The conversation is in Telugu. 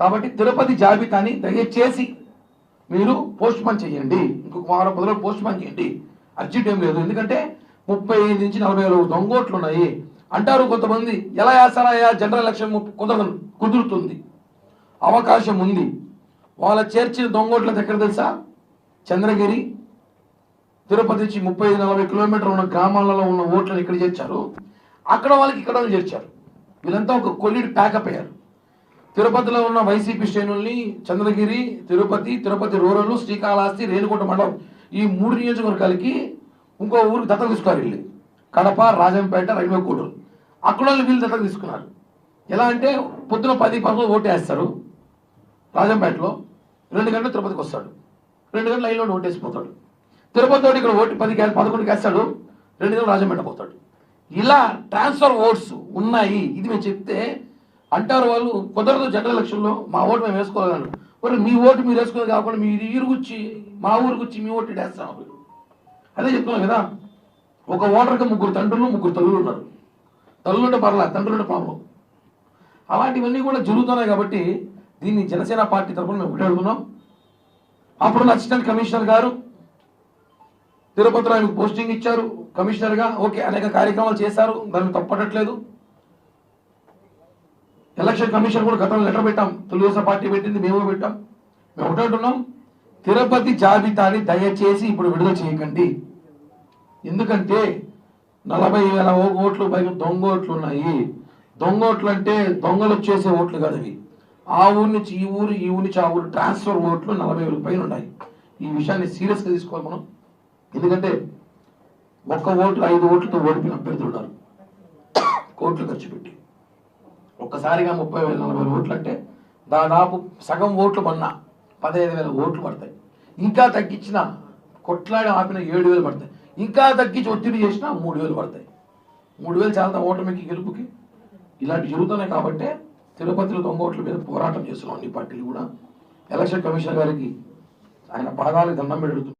కాబట్టి తిరుపతి జాబితాని దయచేసి మీరు పోస్ట్ పోన్ చేయండి. ఇంకొక వారం పది రోజులు పోస్ట్ పోన్ చేయండి. అర్జెంట్ ఏం లేదు. ఎందుకంటే ముప్పై ఐదు నుంచి నలభై ఐదు దొంగోట్లు ఉన్నాయి అంటారు కొంతమంది ఎలా వేస్తారా జనరల్ ఎలక్షన్ కుదరదు కుదురుతుంది. అవకాశం ఉంది. వాళ్ళ చేర్చిన దొంగోట్ల దగ్గర తెలుసా? చంద్రగిరి తిరుపతి నుంచి ముప్పై ఐదు నలభై కిలోమీటర్లు ఉన్న గ్రామాలలో ఉన్న ఓట్లను ఇక్కడ చేర్చారు. అక్కడ వాళ్ళకి ఇక్కడ చేర్చారు. వీళ్ళంతా ఒక కొల్లిడి ప్యాకప్ అయ్యారు. తిరుపతిలో ఉన్న వైసీపీ శ్రేణుల్ని చంద్రగిరి తిరుపతి తిరుపతి రూరల్ శ్రీకాళహస్తి రేణుకుంట మండలం ఈ మూడు నియోజకవర్గాలకి ఇంకో ఊరికి దత్తత తీసుకున్నారు వీళ్ళు. కడప రాజంపేట రైల్వే కూడూరు అక్కడ వీళ్ళు దత్తత తీసుకున్నారు. ఎలా అంటే పొద్దున పది పదకొండు ఓటేస్తారు రాజంపేటలో. రెండు గంటలు తిరుపతికి వస్తాడు. రెండు గంటల లైన్లో ఓటేసిపోతాడు. తిరుపతితో ఇక్కడ ఓటు పది పదకొండుకి వేస్తాడు. రెండు గంటలు రాజంపేట పోతాడు. ఇలా ట్రాన్స్ఫర్ ఓట్స్ ఉన్నాయి. ఇది మేము చెప్తే అంటారు వాళ్ళు కుదరదు జనరల్ ఎలక్షన్లో మా ఓటు మేము వేసుకోగలను మరి మీ ఓటు మీరు వేసుకోవాలి కాకుండా మీ ఇరుగుచ్చి మా ఊరికొచ్చి మీ ఓటు వేస్తాం అదే చెప్తున్నాం కదా ఒక ఓటర్కి ముగ్గురు తండ్రులు ముగ్గురు తల్లులు ఉన్నారు. తల్లులుంటే పర్లా తండ్రులుంటే పాపం. అలాంటివన్నీ కూడా జరుగుతున్నాయి కాబట్టి దీన్ని జనసేన పార్టీ తరఫున మేము అడుగుతున్నాం అప్పుడు అసిస్టెంట్ కమిషనర్ గారు తిరుపతిలో ఆయనకు పోస్టింగ్ ఇచ్చారు. కమిషనర్గా ఓకే అనేక కార్యక్రమాలు చేశారు దాన్ని తప్పట్లేదు ఎలక్షన్ కమిషన్ కూడా గతంలో లెటర్ పెట్టాం. తెలుగుదేశం పార్టీ పెట్టింది మేము పెట్టాం. మేము ఒకటంటున్నాం తిరుపతి జాబితాని దయచేసి ఇప్పుడు విడుదల చేయకండి. ఎందుకంటే నలభై వేల ఓట్లు పైగా దొంగ ఓట్లు ఉన్నాయి. దొంగ ఓట్లు అంటే దొంగలు వచ్చేసే ఓట్లు కాదు అవి. ఆ ఊరి నుంచి ఈ ఊరు ఈ ఊరి నుంచి ఆ ఊరు ట్రాన్స్ఫర్ ఓట్లు నలభై వేల పైన ఉన్నాయి. ఈ విషయాన్ని సీరియస్గా తీసుకోవాలి మనం. ఎందుకంటే ఒక్క ఓట్లు ఐదు ఓట్లతో ఓడిపోయిన అభ్యర్థులు ఉన్నారు. కోట్లు ఖర్చు పెట్టి. ఒక్కసారిగా ముప్పై వేల నలభై వేల ఓట్లు అంటే దాదాపు సగం ఓట్లు పడినా పదహైదు వేల ఓట్లు పడతాయి. ఇంకా తగ్గించిన కొట్లాడి ఆపిన ఏడు వేలు పడతాయి. ఇంకా తగ్గించి ఒత్తిడి చేసినా మూడు వేలు పడతాయి. మూడు వేలు చాలా ఓటమికి గెలుపుకి ఇలాంటి జరుగుతున్నాయి కాబట్టి తిరుపతిలో దొంగ ఓట్ల మీద పోరాటం చేస్తున్నాం అన్ని పార్టీలు కూడా. ఎలక్షన్ కమిషనర్ గారికి ఆయన పాదాలకు దండం పెడుతున్నాం